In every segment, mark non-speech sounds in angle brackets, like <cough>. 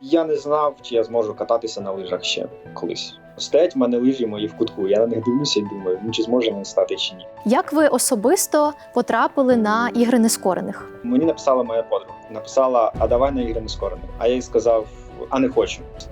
Я не знав, чи я зможу кататися на лижах ще колись. Стоять в мене лижі мої в кутку. Я на них дивлюся і думаю, ну чи зможе він стати чи ні. Як ви особисто потрапили на ігри нескорених? Мені написала моя подруга. Написала: А давай на ігри нескорених. А я їй сказав, а не хочу. З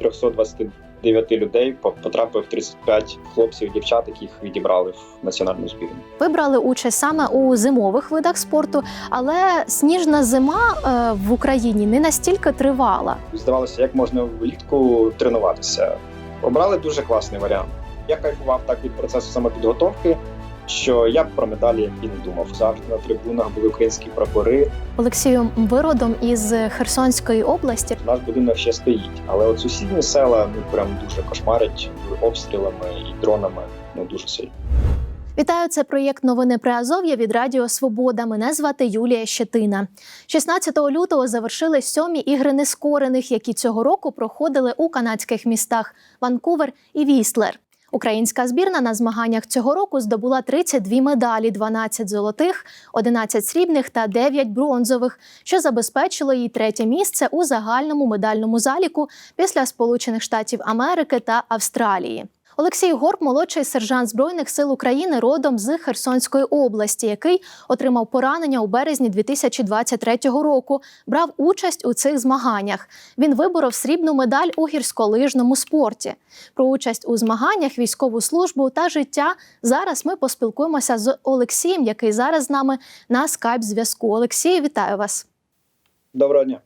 329 людей по- потрапив 35 хлопців і дівчат, яких відібрали в національну збірну. Ви брали участь саме у зимових видах спорту, але сніжна зима е, в Україні не настільки тривала. Здавалося, як можна влітку тренуватися. Обрали дуже класний варіант. Я кайфував так від процесу самопідготовки, що я б про медалі і не думав. Завжди на трибунах були українські прапори. Олексію, ви родом із Херсонської області. Наш будинок ще стоїть, але от сусідні села ну прям дуже кошмарять обстрілами і дронами. Ну дуже сильно. Вітаю, це проєкт Новини Приазов'я від Радіо Свобода. Мене звати Юлія Щетина. 16 лютого завершили сьомі ігри нескорених, які цього року проходили у канадських містах Ванкувер і Вістлер. Українська збірна на змаганнях цього року здобула 32 медалі, 12 золотих, 11 срібних та 9 бронзових, що забезпечило їй третє місце у загальному медальному заліку після Сполучених Штатів Америки та Австралії. Олексій Горб, молодший сержант збройних сил України, родом з Херсонської області, який отримав поранення у березні 2023 року. Брав участь у цих змаганнях. Він виборов срібну медаль у гірськолижному спорті. Про участь у змаганнях, військову службу та життя зараз ми поспілкуємося з Олексієм, який зараз з нами на скайп зв'язку. Олексію, вітаю вас. Доброго дня.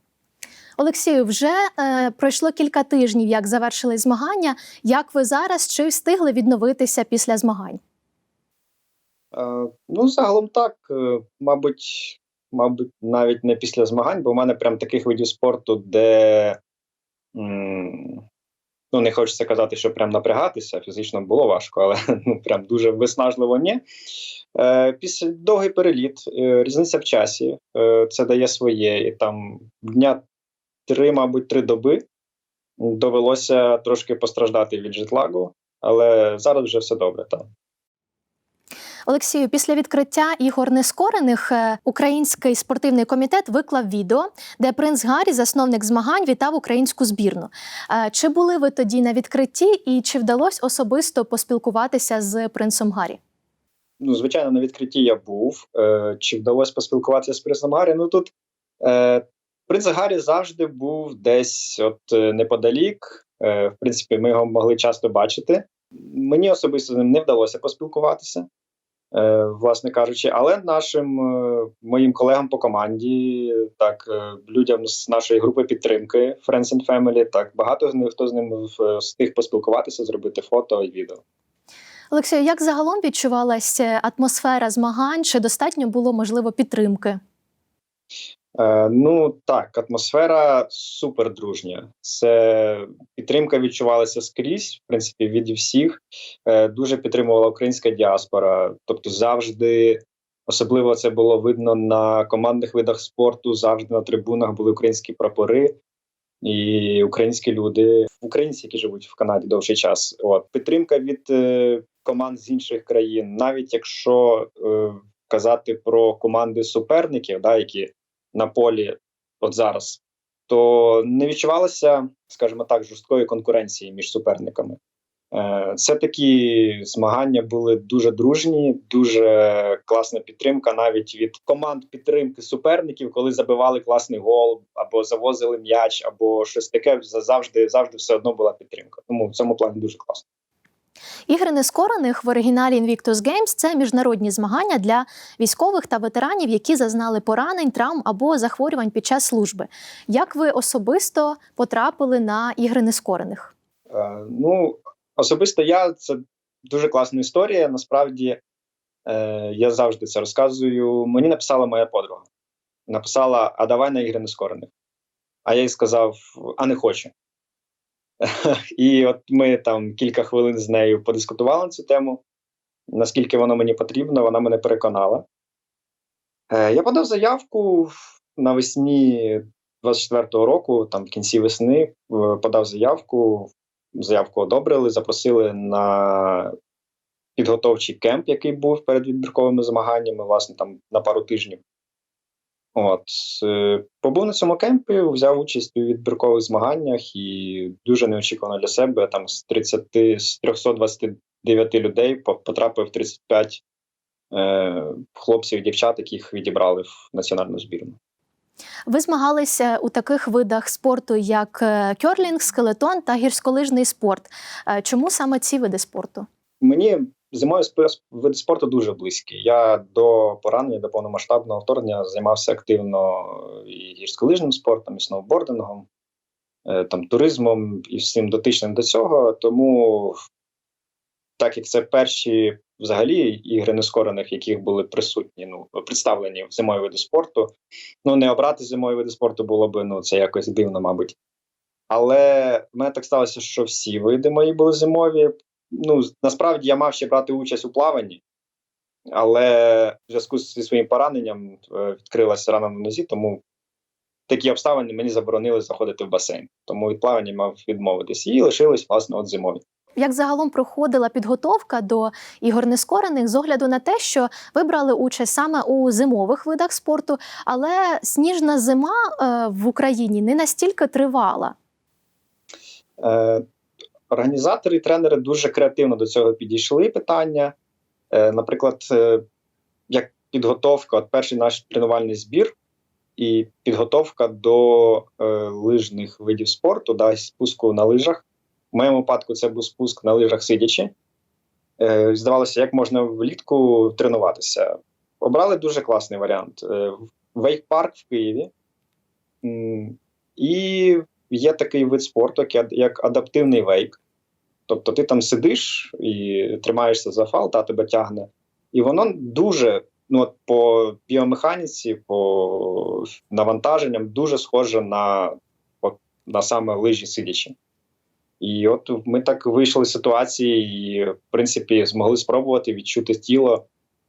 Олексію, вже е, пройшло кілька тижнів, як завершили змагання. Як ви зараз чи встигли відновитися після змагань? Е, ну, загалом так, е, мабуть, мабуть, навіть не після змагань, бо в мене прям таких видів спорту, де м, ну, не хочеться казати, що прям напрягатися, фізично було важко, але <laughs> ну, прям дуже виснажливо ні. Е, після довгий переліт, е, різниця в часі, е, це дає своє. І там дня три, мабуть, три доби довелося трошки постраждати від жетлагу, але зараз вже все добре. Так. Олексію, після відкриття ігор нескорених е, український спортивний комітет виклав відео, де принц Гаррі, засновник змагань, вітав українську збірну. Е, Чи були ви тоді на відкритті і чи вдалося особисто поспілкуватися з принцем Гаррі? ну, звичайно, на відкритті я був. Е, чи вдалося поспілкуватися з принцем Гаррі? Ну тут принц Гаррі завжди був десь от е, неподалік. Е, в принципі, ми його могли часто бачити. Мені особисто з ним не вдалося поспілкуватися, е, власне кажучи, але нашим моїм колегам по команді, так, людям з нашої групи підтримки Friends and Family, так багато з них хто з ним встиг поспілкуватися, зробити фото і відео. Олексію, як загалом відчувалася атмосфера змагань? Чи достатньо було можливо підтримки? Е, ну так, атмосфера супер дружня. Це підтримка відчувалася скрізь, в принципі, від всіх. Е, дуже підтримувала українська діаспора. Тобто, завжди, особливо це було видно на командних видах спорту. Завжди на трибунах були українські прапори і українські люди, українці, які живуть в Канаді довший час. От підтримка від е, команд з інших країн, навіть якщо е, казати про команди суперників, да, які на полі от зараз, то не відчувалося, скажімо так, жорсткої конкуренції між суперниками. Е, Це такі змагання були дуже дружні, дуже класна підтримка навіть від команд підтримки суперників, коли забивали класний гол, або завозили м'яч, або щось таке. Завжди, завжди все одно була підтримка. Тому в цьому плані дуже класно. Ігри нескорених в оригіналі Invictus Games – це міжнародні змагання для військових та ветеранів, які зазнали поранень, травм або захворювань під час служби. Як ви особисто потрапили на ігри нескорених? Е, ну, особисто я це дуже класна історія. Насправді е, я завжди це розказую. Мені написала моя подруга. Написала: А давай на ігри нескорених. А я їй сказав: а не хочу. І от ми там кілька хвилин з нею подискутували цю тему. Наскільки воно мені потрібно, вона мене переконала. Е, я подав заявку навесні 24-го року, там в кінці весни, е, подав заявку. Заявку одобрили, запросили на підготовчий кемп, який був перед відбірковими змаганнями, власне, там на пару тижнів. От е, побув на цьому кемпі, взяв участь у відбіркових змаганнях і дуже неочікувано для себе. Там з 30, з 329 людей по- потрапив 35 е, хлопців і дівчат, яких відібрали в національну збірну. Ви змагалися у таких видах спорту, як е, кьорлінг, скелетон та гірськолижний спорт. Е, Чому саме ці види спорту? Мені зимою спи- вид спорту дуже близький. Я до поранення, до повномасштабного вторгнення займався активно і гірськолижним спортом, і сноубордингом, е, там, туризмом і всім дотичним до цього. Тому, так як це перші взагалі ігри нескорених, яких були присутні, ну, представлені в зимові види спорту. Ну, не обрати зимові види спорту було б ну, це якось дивно, мабуть. Але в мене так сталося, що всі види мої були зимові ну, насправді я мав ще брати участь у плаванні, але в зв'язку зі своїм пораненням е, відкрилася рана на нозі, тому такі обставини мені заборонили заходити в басейн. Тому від плавання мав відмовитись. І лишились, власне, от зимові. Як загалом проходила підготовка до ігор нескорених з огляду на те, що ви брали участь саме у зимових видах спорту, але сніжна зима е, в Україні не настільки тривала. Е, Організатори і тренери дуже креативно до цього підійшли питання. Е, Наприклад, е, як підготовка, от перший наш тренувальний збір і підготовка до е, лижних видів спорту, да, спуску на лижах. В моєму випадку це був спуск на лижах сидячи. Здавалося, як можна влітку тренуватися. Обрали дуже класний варіант. Вейк-парк в Києві. І є такий вид спорту, як, адаптивний вейк. Тобто ти там сидиш і тримаєшся за фал, та тебе тягне. І воно дуже, ну от по біомеханіці, по навантаженням дуже схоже на, на саме лижі сидячи. І от ми так вийшли з ситуації, і, в принципі, змогли спробувати відчути тіло,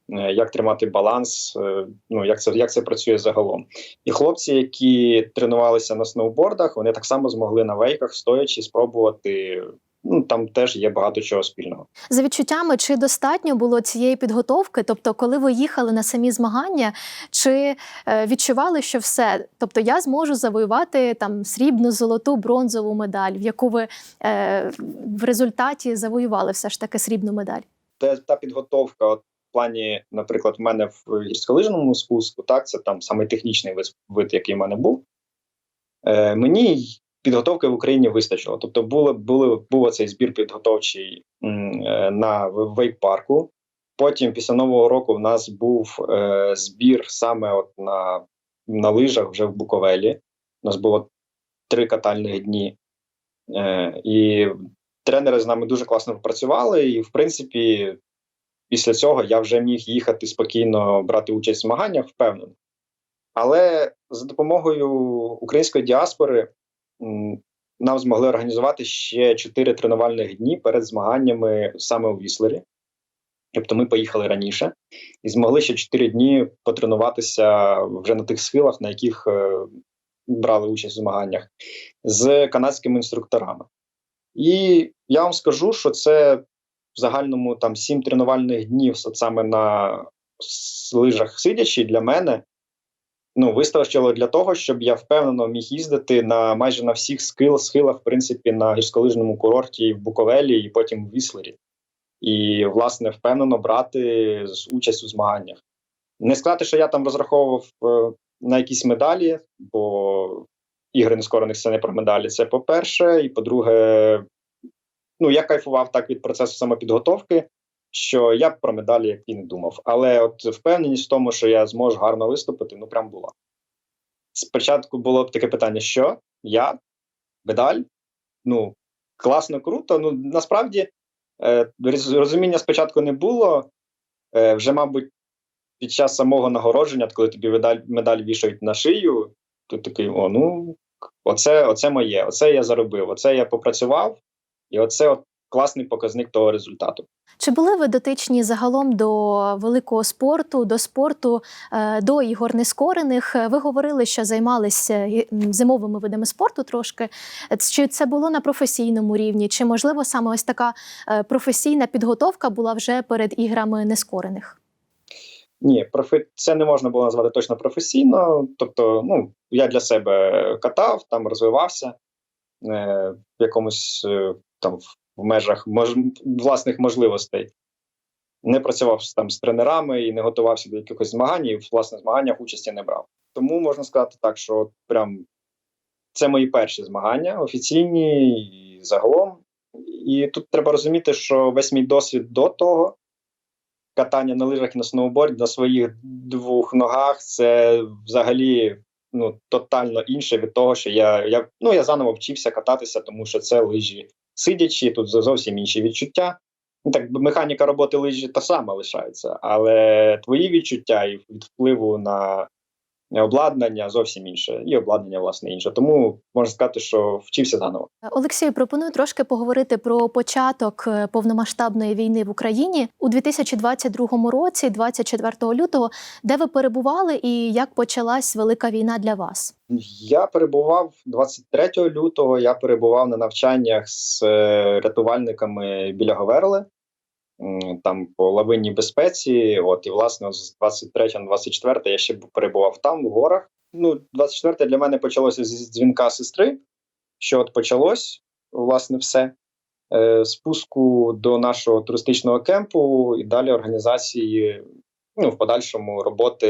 як тримати баланс, е, ну як це як це працює загалом. І хлопці, які тренувалися на сноубордах, вони так само змогли на вейках, стоячи, спробувати. Ну там теж є багато чого спільного. За відчуттями, чи достатньо було цієї підготовки? Тобто, коли ви їхали на самі змагання, чи е, відчували, що все? Тобто, я зможу завоювати там срібну, золоту, бронзову медаль, в яку ви е, в результаті завоювали все ж таки срібну медаль? Те та підготовка, от плані, наприклад, в мене в гірськолижному спуску, так це там саме технічний вид, який в мене був. Е, мені підготовки в Україні вистачило. Тобто, було, були, був цей збір підготовчий е, на вейк-парку. Потім, після нового року, в нас був е, збір саме от на, на лижах вже в Буковелі. У нас було три катальних дні. Е, і тренери з нами дуже класно попрацювали, і, в принципі, після цього я вже міг їхати спокійно брати участь в змаганнях, впевнений. Але за допомогою української діаспори нам змогли організувати ще чотири тренувальних дні перед змаганнями саме у Віслері. Тобто ми поїхали раніше і змогли ще чотири дні потренуватися вже на тих схилах, на яких е, брали участь у змаганнях, з канадськими інструкторами. І я вам скажу, що це в загальному там сім тренувальних днів от саме на лижах сидячи для мене. Ну, вистачило для того, щоб я впевнено міг їздити на майже на всіх схил, схилах, в принципі, на гірськолижному курорті в Буковелі і потім в Віслері. І, власне, впевнено брати участь у змаганнях. Не сказати, що я там розраховував е, на якісь медалі, бо ігри нескорених це не про медалі. Це по-перше, і по-друге, ну я кайфував так від процесу самопідготовки, що я про медалі як і не думав. Але от впевненість в тому, що я зможу гарно виступити, ну прям була. Спочатку було б таке питання: що я медаль? Ну класно, круто. Ну насправді е, розуміння спочатку не було. Е, вже, мабуть, під час самого нагородження, коли тобі медаль, медаль вішають на шию, ти такий: о, ну оце, оце моє, оце я заробив, оце я попрацював, і оце от класний показник того результату. Чи були ви дотичні загалом до великого спорту, до спорту, е, до ігор нескорених? Ви говорили, що займалися е, зимовими видами спорту трошки. Чи це було на професійному рівні? Чи можливо саме ось така е, професійна підготовка була вже перед іграми нескорених? Ні, це не можна було назвати точно професійно. Тобто, ну, я для себе катав, там розвивався в якомусь там в межах мож... власних можливостей. Не працював там з тренерами і не готувався до якихось змагань, і в власних змаганнях участі не брав. Тому можна сказати так, що прям це мої перші змагання офіційні і загалом. І тут треба розуміти, що весь мій досвід до того катання на лижах і на сноуборді на своїх двох ногах це взагалі ну, тотально інше від того, що я я, ну, я заново вчився кататися, тому що це лижі сидячі, тут зовсім інші відчуття. Ну, так механіка роботи лижі та сама лишається, але твої відчуття і від впливу на обладнання зовсім інше, і обладнання власне інше. Тому можна сказати, що вчився заново. Олексію, пропоную трошки поговорити про початок е, повномасштабної війни в Україні у 2022 році, 24 лютого, де ви перебували, і як почалась велика війна для вас? Я перебував 23 лютого. Я перебував на навчаннях з е, рятувальниками біля Говерли там по лавинній безпеці. От і власне з 23 на 24 я ще перебував там в горах. Ну, 24 для мене почалося зі дзвінка сестри. Що от почалось, власне, все. Е, спуску до нашого туристичного кемпу і далі організації, ну, в подальшому роботи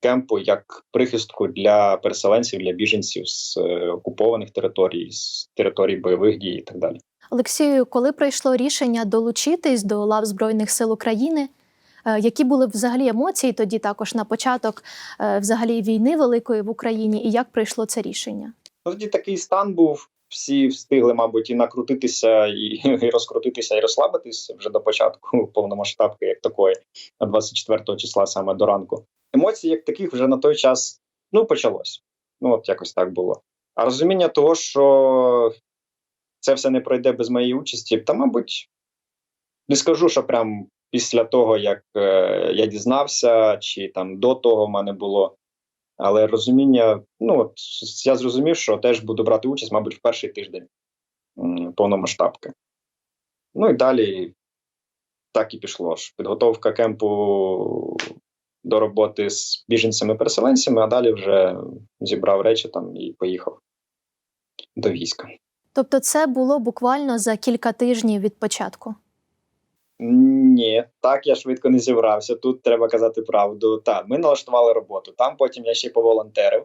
кемпу як прихистку для переселенців, для біженців з е, окупованих територій, з територій бойових дій і так далі. Олексію, коли прийшло рішення долучитись до лав Збройних сил України, е, які були взагалі емоції тоді також на початок е, взагалі війни великої в Україні, і як прийшло це рішення? Тоді такий стан був. Всі встигли, мабуть, і накрутитися, і, <laughs> і розкрутитися, і розслабитися вже до початку повномасштабки, як такої, 24 числа, саме до ранку. Емоцій, як таких, вже на той час ну почалось. Ну от якось так було. А розуміння того, що це все не пройде без моєї участі. Та, мабуть, не скажу, що прям після того, як е, я дізнався, чи там до того в мене було. Але розуміння, ну от я зрозумів, що теж буду брати участь, мабуть, в перший тиждень повномасштабки. Ну і далі так і пішло. ж. Підготовка кемпу до роботи з біженцями-переселенцями, а далі вже зібрав речі там і поїхав до війська. Тобто, це було буквально за кілька тижнів від початку? Ні, так я швидко не зібрався. Тут треба казати правду. Так, ми налаштували роботу. Там потім я ще поволонтерив.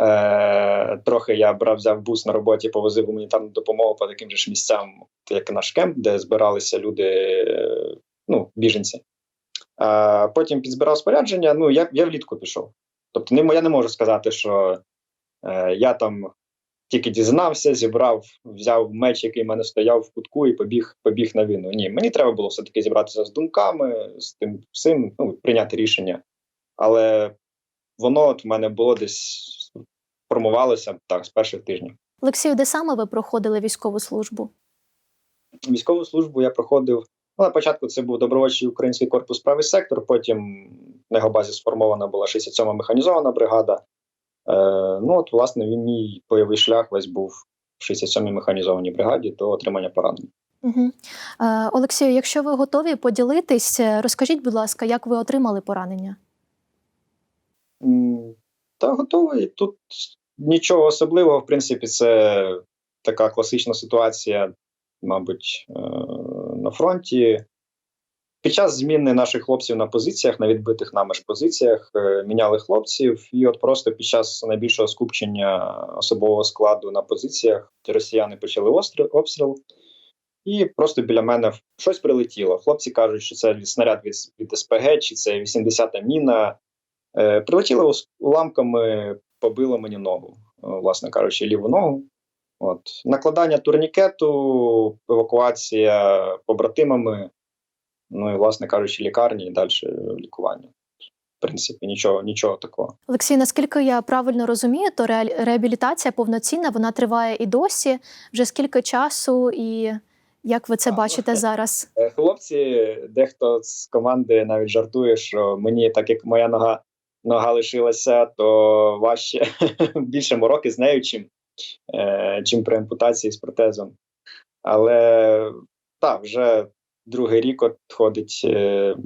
Е, Трохи я брав взяв бус на роботі, повозив гуманітарну допомогу по таким же ж місцям, як наш кемп, де збиралися люди, ну, біженці. Е, Потім підзбирав спорядження. Ну, я я влітку пішов. Тобто, я не можу сказати, що е, я там тільки дізнався, зібрав, взяв меч, який в мене стояв в кутку, і побіг побіг на війну. Ні, мені треба було все-таки зібратися з думками, з тим всім, ну, прийняти рішення. Але воно от в мене було десь формувалося так з перших тижнів. Олексію, де саме ви проходили військову службу? Військову службу я проходив. Ну, на початку це був добровольчий український корпус правий сектор. Потім на його базі сформована була 67-ма механізована бригада. Е, ну от, власне, він мій бойовий шлях весь був в 67-й механізованій бригаді до отримання поранення. Угу. Е, Олексію, якщо ви готові поділитись, е, розкажіть, будь ласка, як ви отримали поранення? Та готовий. Тут нічого особливого, в принципі, це така класична ситуація, мабуть, на фронті. Під час зміни наших хлопців на позиціях, на відбитих нами ж позиціях, е, міняли хлопців, і от просто під час найбільшого скупчення особового складу на позиціях росіяни почали обстріл, і просто біля мене щось прилетіло. Хлопці кажуть, що це снаряд від, від СПГ, чи це 80-та міна. Е, Прилетіло уламками, побило мені ногу, е, власне кажучи, ліву ногу. От накладання турнікету, евакуація побратимами. Ну і, власне кажучи, лікарні і далі лікування. В принципі, нічого нічого такого. Олексій, наскільки я правильно розумію, то реабілітація повноцінна, вона триває і досі вже скільки часу, і як ви це а, бачите зараз? Е, хлопці, дехто з команди навіть жартує, що мені, так як моя нога нога лишилася, то важче <laughs> більше мороки з нею, чим, е, чим при ампутації з протезом. Але так, вже другий рік от ходить е,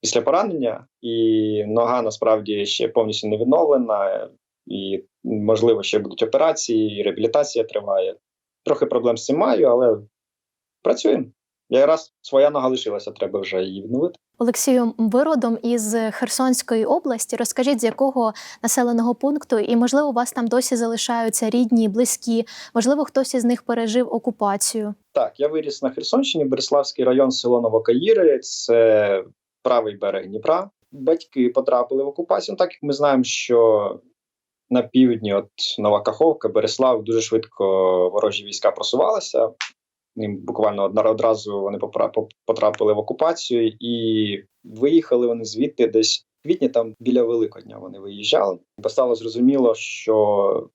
після поранення, і нога насправді ще повністю не відновлена, і можливо ще будуть операції, і реабілітація триває. Трохи проблем з цим маю, але працюємо. Якраз своя нога лишилася, треба вже її відновити. Олексію, ви родом із Херсонської області. Розкажіть, з якого населеного пункту, і можливо, у вас там досі залишаються рідні, близькі, можливо, хтось із них пережив окупацію. Так, я виріс на Херсонщині, Береславський район, село Новокаїри. Це правий берег Дніпра. Батьки потрапили в окупацію. Так як ми знаємо, що на півдні, от Нова Каховка, Береслав, дуже швидко ворожі війська просувалися. Буквально одразу вони потрапили в окупацію і виїхали вони звідти десь в квітні, там біля Великодня вони виїжджали. Стало зрозуміло, що,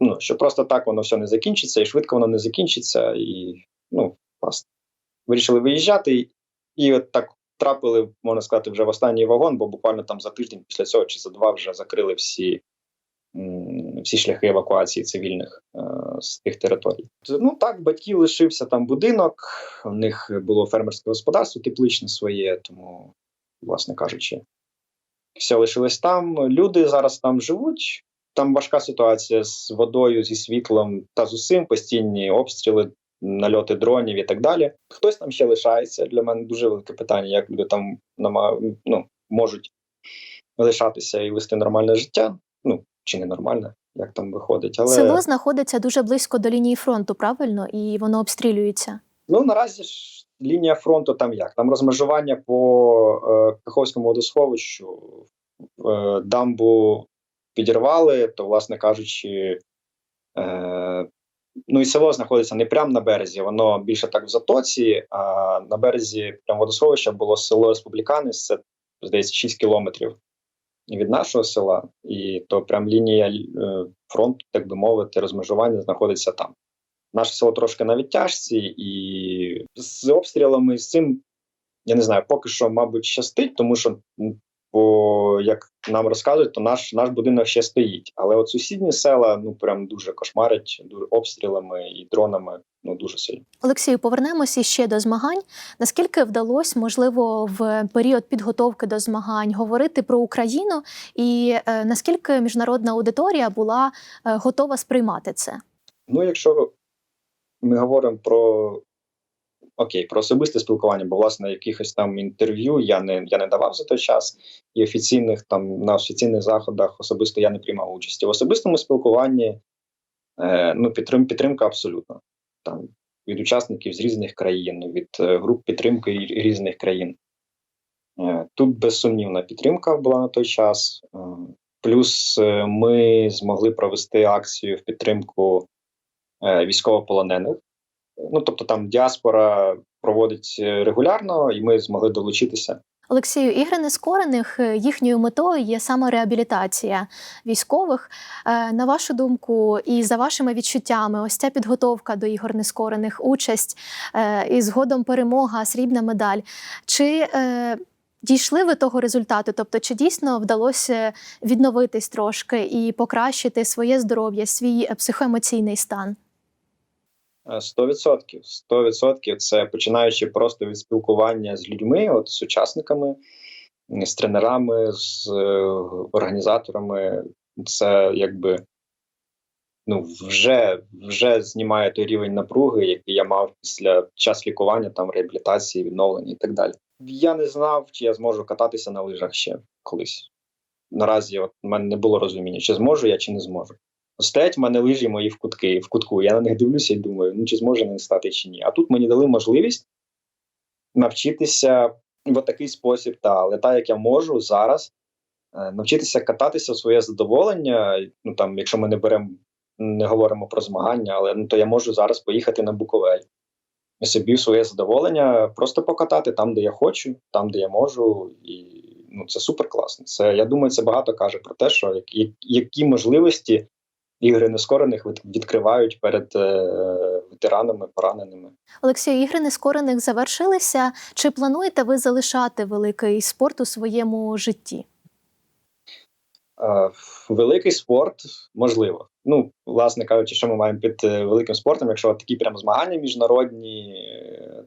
ну, що просто так воно все не закінчиться, і швидко воно не закінчиться. І ну, власне, вирішили виїжджати, і, от так трапили, можна сказати, вже в останній вагон, бо буквально там за тиждень після цього чи за два вже закрили всі всі шляхи евакуації цивільних е, з тих територій. Ну так, батьків лишився там будинок. У них було фермерське господарство тепличне своє, тому, власне кажучи, все лишилось там. Люди зараз там живуть. Там важка ситуація з водою, зі світлом та з усім, постійні обстріли, нальоти дронів і так далі. Хтось там ще лишається. Для мене дуже велике питання, як люди там ну, можуть лишатися і вести нормальне життя. Чи не нормальне, як там виходить. Але Село знаходиться дуже близько до лінії фронту, правильно, і воно обстрілюється. ну наразі ж лінія фронту там як? Там розмежування по е, Каховському водосховищу, е, дамбу підірвали, то, власне кажучи, е, ну і село знаходиться не прямо на березі, воно більше так в затоці. А на березі прямо водосховища було село Республіканець, це здається 6 кілометрів від нашого села, і то прям лінія е, фронту, так би мовити, розмежування знаходиться там. Наше село трошки на відтяжці, і з обстрілами з цим я не знаю, поки що, мабуть, щастить, тому що, по як нам розказують, то наш наш будинок ще стоїть. Але от сусідні села ну прям дуже кошмарять дуже обстрілами і дронами. Ну дуже сильно. Олексію, повернемося ще до змагань. Наскільки вдалося, можливо, в період підготовки до змагань говорити про Україну, і е, наскільки міжнародна аудиторія була е, готова сприймати це? Ну, якщо ми говоримо про окей, про особисте спілкування, бо власне якихось там інтерв'ю я не я не давав за той час, і офіційних там на офіційних заходах особисто я не приймав участі. В особистому спілкуванні е, ну підтрим, підтримка абсолютно там від учасників з різних країн, від е, груп підтримки різних країн. Е, Тут безсумнівна підтримка була на той час. Е, Плюс е, ми змогли провести акцію в підтримку е, військовополонених. Ну тобто там діаспора проводить е, регулярно, і ми змогли долучитися. Олексію, ігри нескорених е, їхньою метою є саме реабілітація військових. Е, На вашу думку, і за вашими відчуттями, ось ця підготовка до ігор нескорених, участь і згодом перемога, срібна медаль. Чи дійшли ви того результату? Тобто, чи дійсно вдалося відновитись трошки і покращити своє здоров'я, свій психоемоційний стан? Е, Сто відсотків. Сто відсотків. Це починаючи просто від спілкування з людьми, от з учасниками, з тренерами, з е, організаторами. Це якби ну вже, вже знімає той рівень напруги, який я мав після час лікування, там реабілітації, відновлення і так далі. Я не знав, чи я зможу кататися на лижах ще колись. Наразі от у мене не було розуміння, чи зможу я, чи не зможу. Стоять в мене лижі мої в кутки, в кутку. Я на них дивлюся і думаю, ну чи зможе не стати чи ні. А тут мені дали можливість навчитися в такий спосіб, та, але так як я можу зараз е, навчитися кататися в своє задоволення. Ну там, якщо ми не беремо, не говоримо про змагання, але ну то я можу зараз поїхати на Буковель і собі своє задоволення просто покатати там, де я хочу, там, де я можу, і ну це супер класно. Це я думаю, це багато каже про те, що які, які можливості ігри нескорених відкривають перед е, ветеранами, пораненими. Олексію, ігри нескорених завершилися. Чи плануєте ви залишати великий спорт у своєму житті? Е, Великий спорт можливо. Ну, власне кажучи, що ми маємо під е, великим спортом, якщо такі прям змагання міжнародні,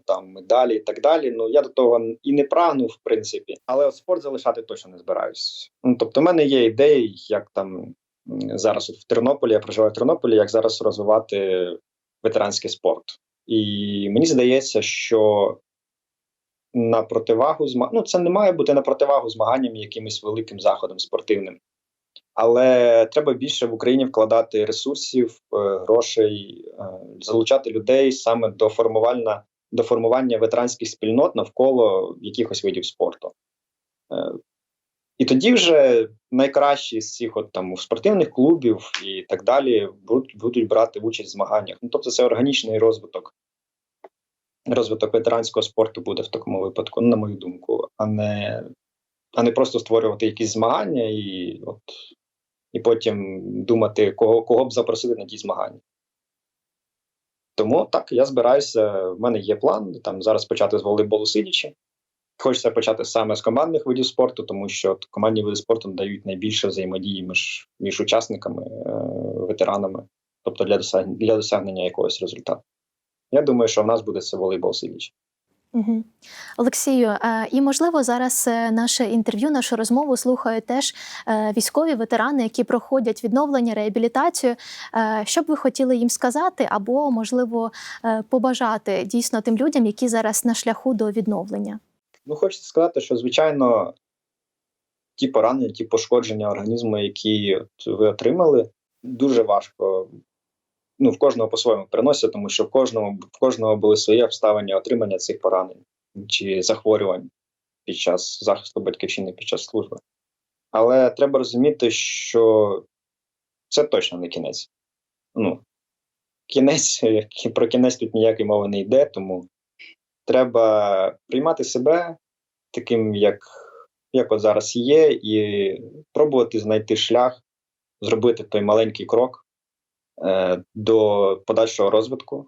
там медалі і так далі. Ну я до того і не прагну, в принципі, але от спорт залишати точно не збираюсь. Ну тобто, в мене є ідеї, як там зараз от в Тернополі, я проживаю в Тернополі, як зараз розвивати ветеранський спорт. І мені здається, що на противагу зма... ну, це не має бути на противагу змаганням якимось великим заходом спортивним. Але треба більше в Україні вкладати ресурсів, е, грошей, е, залучати людей саме до формування, до формування ветеранських спільнот навколо якихось видів спорту. І тоді вже найкращі з цих от там спортивних клубів і так далі будуть, будуть брати участь в змаганнях. Ну тобто це органічний розвиток. Розвиток ветеранського спорту буде в такому випадку, ну, на мою думку, а не, а не просто створювати якісь змагання і от і потім думати, кого, кого б запросити на ті змагання. Тому так, я збираюся. В мене є план там зараз почати з волейболу сидячи. Хочеться почати саме з командних видів спорту, тому що командні види спорту дають найбільше взаємодії між, між учасниками, е, ветеранами, тобто для досягнення, для досягнення якогось результату. Я думаю, що в нас буде це волейбол сидячи. Угу. Олексію, е, і можливо зараз е, наше інтерв'ю, нашу розмову слухають теж військові ветерани, які проходять відновлення, реабілітацію. Що б ви хотіли їм сказати, або можливо побажати дійсно тим людям, які зараз на шляху до відновлення? Ну, хочеться сказати, що звичайно ті поранення, ті пошкодження організму, які ви отримали, дуже важко. Ну, в кожного по-своєму переносять, тому що в кожному в кожного були свої обставини отримання цих поранень чи захворювань під час захисту батьківщини під час служби. Але треба розуміти, що це точно не кінець. Ну, кінець, <laughs> про кінець тут ніякої мови не йде, тому треба приймати себе таким, як, як от зараз є, і пробувати знайти шлях, зробити той маленький крок е, до подальшого розвитку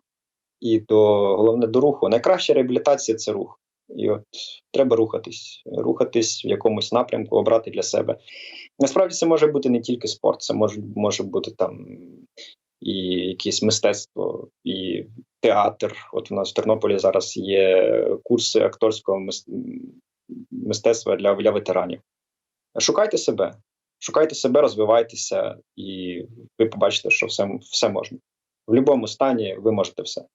і до головне до руху. Найкраща реабілітація це рух. І от треба рухатись, рухатись в якомусь напрямку, обрати для себе. Насправді це може бути не тільки спорт, це може, може бути там і якесь мистецтво, і театр. От у нас в Тернополі зараз є курси акторського мистецтва для, для ветеранів. Шукайте себе, шукайте себе, розвивайтеся, і ви побачите, що все, все можна. В будь-якому стані ви можете все.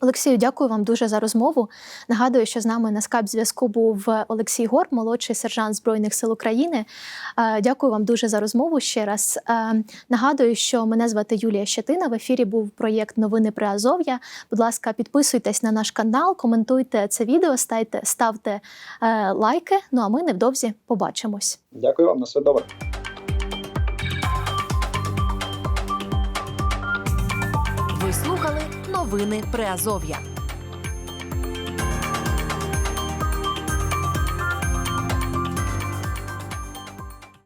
Олексію, дякую вам дуже за розмову. Нагадую, що з нами на скайп зв'язку був Олексій Гор, молодший сержант Збройних сил України. Е, Дякую вам дуже за розмову ще раз. Е, Нагадую, що мене звати Юлія Щетина. В ефірі був проєкт Новини при Азов'я. Будь ласка, підписуйтесь на наш канал, коментуйте це відео, ставте, ставте лайки. Ну а ми невдовзі побачимось. Дякую вам, на все добре. Новини Приазов'я.